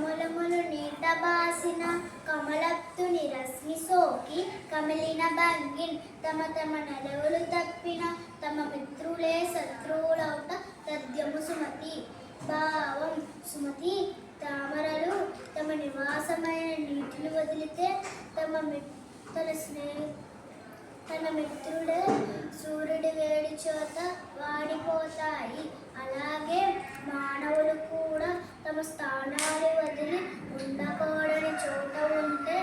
కమలములు నీట బాసిన కమలప్తుని రశ్మి సోకి కమిలిన భంగిన్. తమ తమ నలవులు తప్పిన తమ మిత్రులే శత్రువులవుట తద్యము సుమతి భావం. సుమతి తామరలు తమ నివాసమైన నీటిని వదిలితే తమ మి- తన స్నేహి తన మిత్రుడే సూర్యుడి వేడి చోత వాడిపోతాడు. స్థానాలు వదిలి ఉండకూడని చోట ఉంటే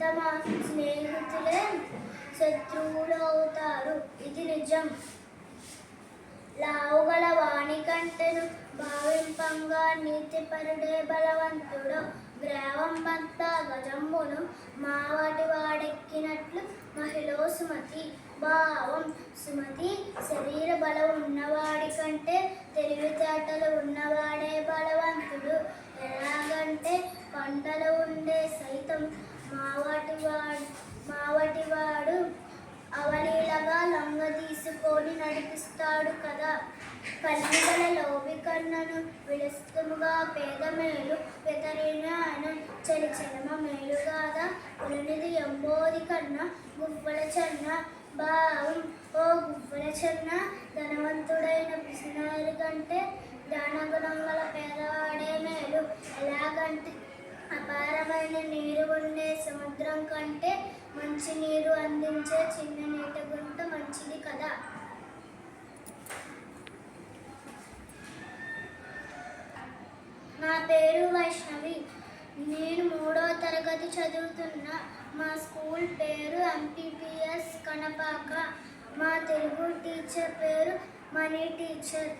తమ స్నేహితులే శత్రువులు అవుతారు ఇది నిజం. లావుగల వాణి కంటెను భావింపంగా నీతిపరుడే బలవంతుడు. గ్రామంతా గజమ్మును మా వాడెక్కినట్లు మహిళ సుమతి భావం. సుమతి శరీర బలం ఉన్నవాడి కంటే తెలివితేటలు ఉన్నవాడే బలవంతుడు. ఎలాగంటే పంటలు ఉండే సైతం మావాటి వాడు మావటి వాడు అవలీలగా లొంగ తీసుకొని నడిపిస్తాడు కదా. కన్నుగల లోబి కన్నను విడస్తముగా పేద మేలు వెతరినాను చలి చలమ మేలుగాదా ఉలనిది కన్నా గువ్వల చెన్న భావం ఓ గువ్వల చన్న ధనవంతుడైన పిసినారి కంటే దానగుణం గల పేదవాడే మేలు. ఎలాగంటే అపారమైన నీరు ఉండే సముద్రం కంటే మంచి నీరు అందించే చిన్న నీట గుంట మంచిది కదా. నా పేరు నేను మూడో తరగతి చదువుతున్న మా స్కూల్ పేరు ఎంపీపీఎస్ కనపాక. మా తెలుగు టీచర్ పేరు మనీ టీచర్.